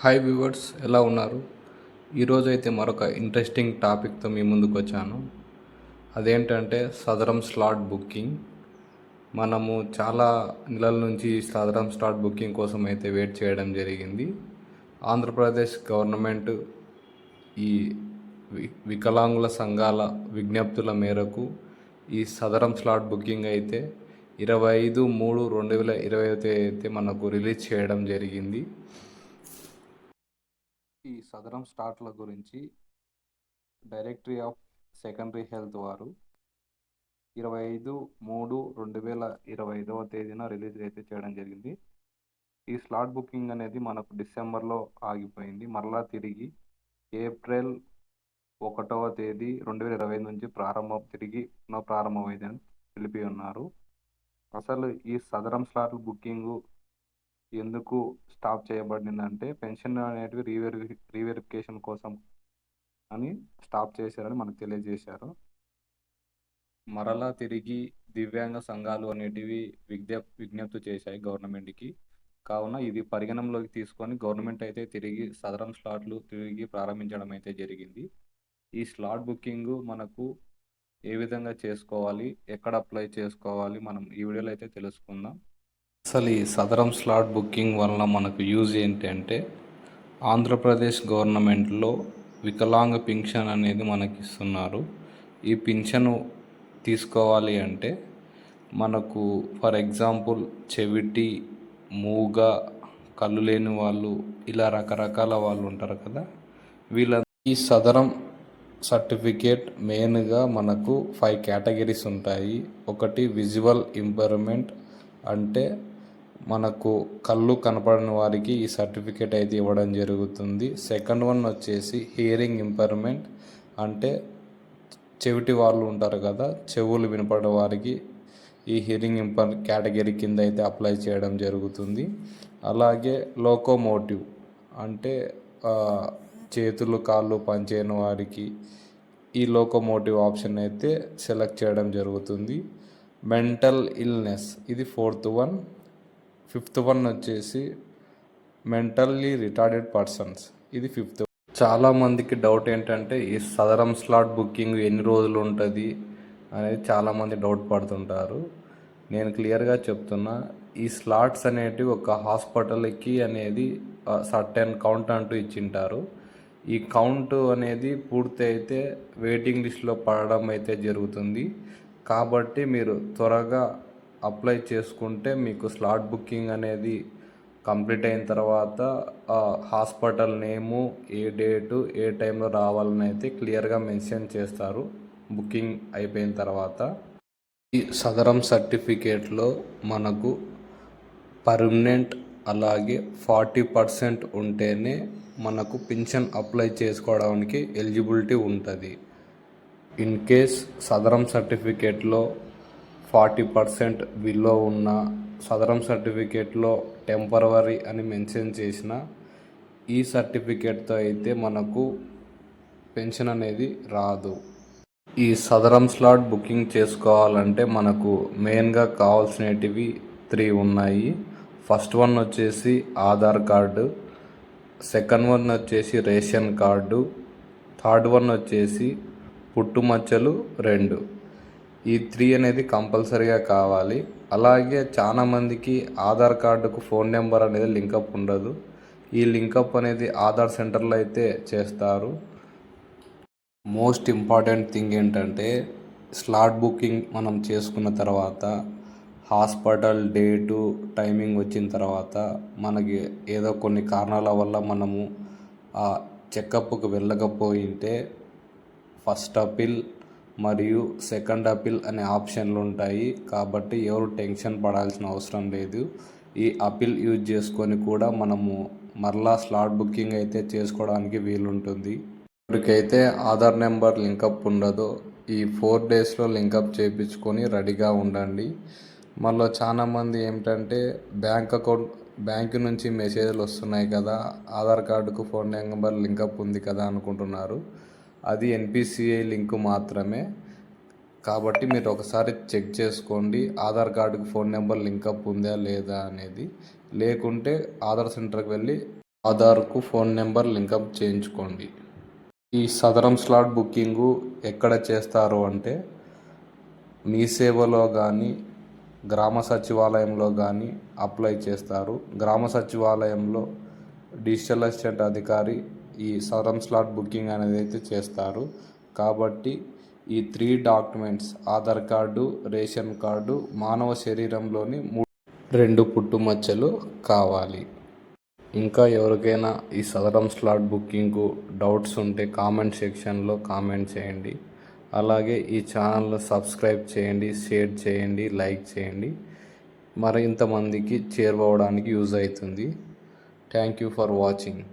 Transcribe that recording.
Hi viewers ఎలా ఉన్నారు? ఈరోజు అయితే మరొక ఇంట్రెస్టింగ్ టాపిక్తో మీ ముందుకు వచ్చాను అదేంటంటే సదరం స్లాట్ బుకింగ్ మనము చాలా నెలల నుంచి సదరం స్లాట్ బుకింగ్ కోసం అయితే వెయిట్ చేయడం జరిగింది. ఆంధ్రప్రదేశ్ గవర్నమెంట్ ఈ వి- వికలాంగుల సంఘాల విజ్ఞప్తుల మేరకు ఈ సదరం స్లాట్ బుకింగ్ అయితే ఇరవై ఐదు మూడు రెండు వేల ఇరవై అయితే మనకు రిలీజ్ చేయడం జరిగింది. ఈ సదరం స్టార్ట్ల గురించి డైరెక్టరీ ఆఫ్ సెకండరీ హెల్త్ వారు ఇరవై ఐదు మూడు రెండు వేల ఇరవై ఐదవ తేదీన రిలీజ్ అయితే చేయడం జరిగింది. ఈ స్లాట్ బుకింగ్ అనేది మనకు డిసెంబర్లో ఆగిపోయింది. మరలా తిరిగి ఏప్రిల్ ఒకటవ తేదీ రెండు వేల ఇరవై నుంచి ప్రారంభం తిరిగి పునః ప్రారంభమైందని తెలిపి ఉన్నారు. అసలు ఈ సదరం స్లాట్ బుకింగ్ ఎందుకు స్టాప్ చేయబడిందంటే పెన్షన్ అనేటివి రీవెరి రీవెరిఫికేషన్ కోసం అని స్టాప్ చేశారని మనకు తెలియజేశారు. మరలా తిరిగి దివ్యాంగ సంఘాలు అనేటివి విజ్ఞ విజ్ఞప్తి చేశాయి గవర్నమెంట్కి. కావున ఇది పరిగణనలోకి తీసుకొని గవర్నమెంట్ అయితే తిరిగి సదరం స్లాట్లు తిరిగి ప్రారంభించడం అయితే జరిగింది. ఈ స్లాట్ బుకింగ్ మనకు ఏ విధంగా చేసుకోవాలి ఎక్కడ అప్లై చేసుకోవాలి మనం ఈ వీడియోలో అయితే తెలుసుకుందాం. అసలు ఈ సదరం స్లాట్ బుకింగ్ వలన మనకు యూజ్ ఏంటంటే ఆంధ్రప్రదేశ్ గవర్నమెంట్లో వికలాంగ పింఛన్ అనేది మనకి ఇస్తున్నారు ఈ పింఛను తీసుకోవాలి అంటే మనకు ఫర్ ఎగ్జాంపుల్ చెవిటి మూగ కళ్ళు లేని వాళ్ళు ఇలా రకరకాల వాళ్ళు ఉంటారు కదా. వీళ్ళ ఈ సదరం సర్టిఫికేట్ మెయిన్గా మనకు ఫైవ్ కేటగిరీస్ ఉంటాయి. ఒకటి విజువల్ ఇంపర్మెంట్ అంటే మనకు కళ్ళు కనపడని వారికి ఈ సర్టిఫికేట్ అయితే ఇవ్వడం జరుగుతుంది. సెకండ్ వన్ వచ్చేసి హియరింగ్ ఇంపైర్మెంట్ అంటే చెవిటి వాళ్ళు ఉంటారు కదా చెవులు వినపడే వారికి ఈ హియరింగ్ ఇంపర్ కేటగిరీ కింద అయితే అప్లై చేయడం జరుగుతుంది. అలాగే లోకోమోటివ్ అంటే చేతులు కాళ్ళు పనిచేయని వారికి ఈ లోకోమోటివ్ ఆప్షన్ అయితే సెలెక్ట్ చేయడం జరుగుతుంది. మెంటల్ ఇల్నెస్ ఇది ఫోర్త్ వన్. ఫిఫ్త్ వన్ వచ్చేసి మెంటల్లీ రిటార్డెడ్ పర్సన్స్. ఇది ఫిఫ్త్. చాలా మందికి డౌట్ ఏంటంటే ఈ సదరం స్లాట్ బుకింగ్ ఎన్ని రోజులు ఉంటుంది అనేది చాలామంది డౌట్ పడుతుంటారు. నేను క్లియర్గా చెప్తున్నా ఈ స్లాట్స్ అనేటివి ఒక హాస్పిటల్కి అనేది సర్టెన్ కౌంట్ అంటూ ఇచ్చింటారు. ఈ కౌంట్ అనేది పూర్తి అయితే వెయిటింగ్ లిస్ట్లో పడడం అయితే జరుగుతుంది. కాబట్టి మీరు త్వరగా అప్లై చేసుకుంటే మీకు స్లాట్ బుకింగ్ అనేది కంప్లీట్ అయిన తర్వాత హాస్పిటల్ నేము ఏ డేటు ఏ టైంలో రావాలని అయితే క్లియర్గా మెన్షన్ చేస్తారు. బుకింగ్ అయిపోయిన తర్వాత ఈ సదరం సర్టిఫికేట్లో మనకు పర్మనెంట్ అలాగే ఫార్టీ పర్సెంట్ ఉంటేనే మనకు పింఛన్ అప్లై చేసుకోవడానికి ఎలిజిబిలిటీ ఉంటుంది. ఇన్ కేస్ సదరం సర్టిఫికేట్లో ఫార్టీ పర్సెంట్ బిలో ఉన్న సదరం సర్టిఫికేట్లో టెంపరవరీ అని మెన్షన్ చేసిన ఈ సర్టిఫికేట్తో అయితే మనకు పెన్షన్ అనేది రాదు. ఈ సదరం స్లాట్ బుకింగ్ చేసుకోవాలంటే మనకు మెయిన్గా కావాల్సినటివి త్రీ ఉన్నాయి. ఫస్ట్ వన్ వచ్చేసి ఆధార్ కార్డు సెకండ్ వన్ వచ్చేసి రేషన్ కార్డు థర్డ్ వన్ వచ్చేసి పుట్టుమచ్చలు రెండు. ఈ త్రీ అనేది కంపల్సరీగా కావాలి. అలాగే చాలా మందికి ఆధార్ కార్డుకు ఫోన్ నెంబర్ అనేది లింకప్ ఉండదు. ఈ లింకప్ అనేది ఆధార్ సెంటర్లో అయితే చేస్తారు. మోస్ట్ ఇంపార్టెంట్ థింగ్ ఏంటంటే స్లాట్ బుకింగ్ మనం చేసుకున్న తర్వాత హాస్పిటల్ డేటు టైమింగ్ వచ్చిన తర్వాత మనకి ఏదో కొన్ని కారణాల వల్ల మనము ఆ చెకప్కు వెళ్ళకపోయింటే ఫస్ట్ అపిల్ మరియు సెకండ్ అపీల్ అనే ఆప్షన్లు ఉంటాయి. కాబట్టి ఎవరు టెన్షన్ పడాల్సిన అవసరం లేదు. ఈ అపీల్ యూజ్ చేసుకొని కూడా మనము మరలా స్లాట్ బుకింగ్ అయితే చేసుకోవడానికి వీలుంటుంది. ఇప్పటికైతే ఆధార్ నెంబర్ లింకప్ ఉండదో ఈ ఫోర్ డేస్లో లింకప్ చేయించుకొని రెడీగా ఉండండి. మళ్ళీ చాలామంది ఏమిటంటే బ్యాంక్ అకౌంట్ బ్యాంక్ నుంచి మెసేజ్లు వస్తున్నాయి కదా ఆధార్ కార్డుకు ఫోన్ నెంబర్ లింకప్ ఉంది కదా అనుకుంటున్నారు. అది ఎన్పిసిఐ లింక్ మాత్రమే. కాబట్టి మీరు ఒకసారి చెక్ చేసుకోండి ఆధార్ కార్డుకి ఫోన్ నెంబర్ లింకప్ ఉందా లేదా అనేది. లేకుంటే ఆధార్ సెంటర్కి వెళ్ళి ఆధార్కు ఫోన్ నెంబర్ లింకప్ చేయించుకోండి. ఈ సదరం స్లాట్ బుకింగు ఎక్కడ చేస్తారు అంటే మీ సేవలో కానీ గ్రామ సచివాలయంలో కానీ అప్లై చేస్తారు. గ్రామ సచివాలయంలో డిజిటల్ అసిస్టెంట్ అధికారి ఈ సదరం స్లాట్ బుకింగ్ అనేది అయితే చేస్తారు. కాబట్టి ఈ three documents Aadhaar card ration card మానవ శరీరంలోని మూ రెండు పుట్టుమచ్చలు కావాలి. ఇంకా ఎవరికైనా ఈ సదరం స్లాట్ బుకింగ్కు డౌట్స్ ఉంటే కామెంట్ సెక్షన్లో కామెంట్ చేయండి. అలాగే ఈ ఛానల్ను సబ్స్క్రైబ్ చేయండి షేర్ చేయండి లైక్ చేయండి. మరింతమందికి చేరువవడానికి యూజ్ అవుతుంది. Thank you for watching.